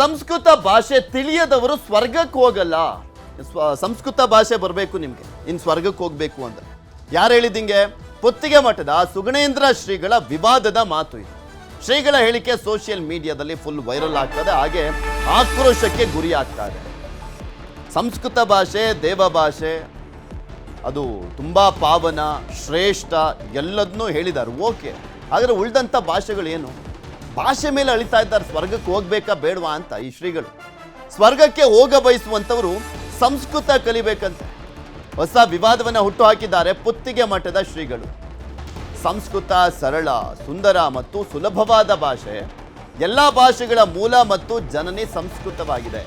ಸಂಸ್ಕೃತ ಭಾಷೆ ತಿಳಿಯದವರು ಸ್ವರ್ಗಕ್ಕೆ ಹೋಗಲ್ಲ. ಸ್ವ- ಸಂಸ್ಕೃತ ಭಾಷೆ ಬರಬೇಕು ನಿಮಗೆ. ಇನ್ನು ಸ್ವರ್ಗಕ್ಕೆ ಹೋಗಬೇಕು ಅಂತ. ಯಾರು ಹೇಳಿದಿಂಗೆ ಪುತ್ತಿಗೆ ಮಠದ ಸುಗಣೇಂದ್ರ ಶ್ರೀಗಳ ವಿವಾದದ ಮಾತು ಇದು. ಶ್ರೀಗಳ ಹೇಳಿಕೆ ಸೋಷಿಯಲ್ ಮೀಡಿಯಾದಲ್ಲಿ ಫುಲ್ ವೈರಲ್ ಆಗ್ತದೆ, ಹಾಗೆ ಆಕ್ರೋಶಕ್ಕೆ ಗುರಿ ಆಗ್ತಾ ಇದೆ. ಸಂಸ್ಕೃತ ಭಾಷೆ, ದೇವ ಭಾಷೆ, ಅದು ತುಂಬ ಪಾವನ, ಶ್ರೇಷ್ಠ ಎಲ್ಲದನ್ನೂ ಹೇಳಿದ್ದಾರೆ ಓಕೆ. ಆದರೆ ಉಳಿದಂಥ ಭಾಷೆಗಳೇನು? ಭಾಷೆ ಮೇಲೆ ಅಳಿತಾ ಇದ್ದಾರೆ, ಸ್ವರ್ಗಕ್ಕೆ ಹೋಗ್ಬೇಕಾ ಬೇಡವಾ ಅಂತ ಈ ಶ್ರೀಗಳು. ಸ್ವರ್ಗಕ್ಕೆ ಹೋಗ ಬಯಸುವಂಥವರು ಸಂಸ್ಕೃತ ಕಲಿಬೇಕಂತೆ. ಹೊಸ ವಿವಾದವನ್ನು ಹುಟ್ಟು ಹಾಕಿದ್ದಾರೆ ಪುತ್ತಿಗೆ ಮಠದ ಶ್ರೀಗಳು. ಸಂಸ್ಕೃತ ಸರಳ, ಸುಂದರ ಮತ್ತು ಸುಲಭವಾದ ಭಾಷೆ. ಎಲ್ಲ ಭಾಷೆಗಳ ಮೂಲ ಮತ್ತು ಜನನಿ ಸಂಸ್ಕೃತವಾಗಿದೆ.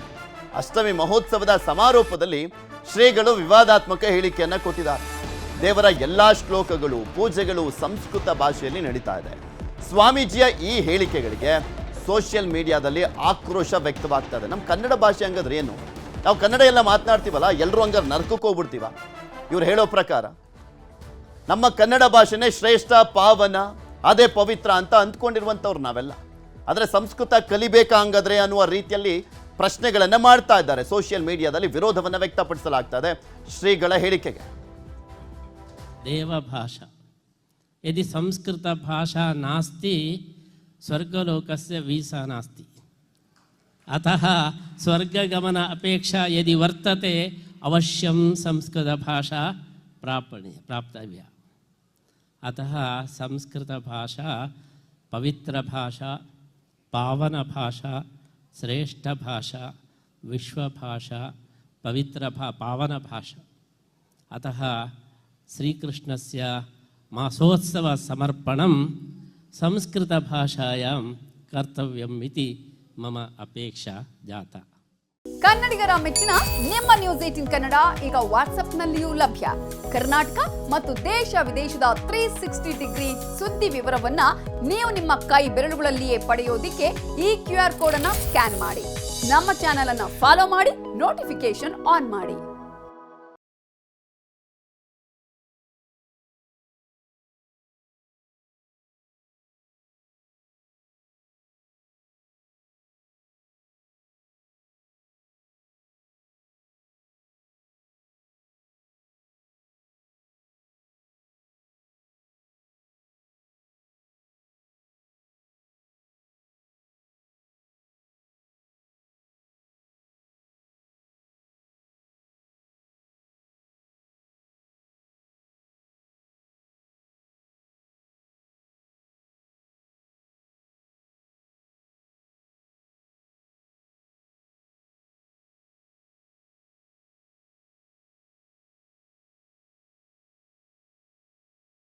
ಅಷ್ಟಮಿ ಮಹೋತ್ಸವದ ಸಮಾರೋಪದಲ್ಲಿ ಶ್ರೀಗಳು ವಿವಾದಾತ್ಮಕ ಹೇಳಿಕೆಯನ್ನು ಕೊಟ್ಟಿದ್ದಾರೆ. ದೇವರ ಎಲ್ಲಾ ಶ್ಲೋಕಗಳು, ಪೂಜೆಗಳು ಸಂಸ್ಕೃತ ಭಾಷೆಯಲ್ಲಿ ನಡೀತಾ ಇದೆ. ಸ್ವಾಮೀಜಿಯ ಈ ಹೇಳಿಕೆಗಳಿಗೆ ಸೋಷಿಯಲ್ ಮೀಡಿಯಾದಲ್ಲಿ ಆಕ್ರೋಶ ವ್ಯಕ್ತವಾಗ್ತಾ ಇದೆ. ನಮ್ಮ ಕನ್ನಡ ಭಾಷೆ ಹಂಗಾದ್ರೆ ಏನು? ನಾವು ಕನ್ನಡ ಎಲ್ಲ ಮಾತನಾಡ್ತೀವಲ್ಲ ಎಲ್ಲರೂ ಹಂಗಾರೆ ನರ್ಕಕ್ಕೆ ಹೋಗ್ಬಿಡ್ತೀವ? ಇವ್ರು ಹೇಳೋ ಪ್ರಕಾರ, ನಮ್ಮ ಕನ್ನಡ ಭಾಷೆನೇ ಶ್ರೇಷ್ಠ, ಪಾವನ, ಅದೇ ಪವಿತ್ರ ಅಂತ ಅಂದ್ಕೊಂಡಿರುವಂಥವ್ರು ನಾವೆಲ್ಲ. ಆದರೆ ಸಂಸ್ಕೃತ ಕಲಿಬೇಕಾ ಹಂಗಾದ್ರೆ ಅನ್ನುವ ರೀತಿಯಲ್ಲಿ ಪ್ರಶ್ನೆಗಳನ್ನು ಮಾಡ್ತಾ ಇದ್ದಾರೆ. ಸೋಷಿಯಲ್ ಮೀಡಿಯಾದಲ್ಲಿ ವಿರೋಧವನ್ನು ವ್ಯಕ್ತಪಡಿಸಲಾಗ್ತದೆ ಶ್ರೀಗಳ ಹೇಳಿಕೆಗೆ. ದೇವ ಭಾಷಾ यदि संस्कृतभाषा नास्ति स्वर्गलोकस्य वीसा नास्ति। अतः स्वर्गगमन अपेक्षा यदि वर्तते अवश्यं संस्कृतभाषा प्रापणीय प्राप्तव्या। अतः संस्कृतभाषा पवित्रभाषा पावनभाषा श्रेष्ठभाषा विश्वभाषा पवित्रभा पावनभाषा अतः श्रीकृष्णस्य ಮಾಸೋತ್ಸವ ಸಮರ್ಪಣಂ ಸಂಸ್ಕೃತ సంస్కృతభాషాయాం ಕರ್ತವ್ಯಂ ಇತಿ ಮಮ ಅಪೇಕ್ಷಾ ಜಾತ. ಕನ್ನಡಿಗರ ಮೆಚ್ಚಿನ ನಿಮ್ಮ ನ್ಯೂಸ್ ಏಟಿನ್ ಕನ್ನಡ ಈಗ ವಾಟ್ಸ್ಆಪ್ನಲ್ಲಿಯೂ ಲಭ್ಯ. ಕರ್ನಾಟಕ ಮತ್ತು ದೇಶ ವಿದೇಶದ ತ್ರೀ ಸಿಕ್ಸ್ಟಿ ಡಿಗ್ರಿ ಸುದ್ದಿ ವಿವರವನ್ನ ನೀವು ನಿಮ್ಮ ಕೈ ಬೆರಳುಗಳಲ್ಲಿಯೇ ಪಡೆಯೋದಿಕ್ಕೆ ಈ ಕ್ಯೂ ಆರ್ ಕೋಡ್ ಅನ್ನ ಸ್ಕ್ಯಾನ್ ಮಾಡಿ. ನಮ್ಮ ಚಾನೆಲ್ ಅನ್ನ ಫಾಲೋ ಮಾಡಿ ನೋಟಿಫಿಕೇಶನ್ ಆನ್ ಮಾಡಿ.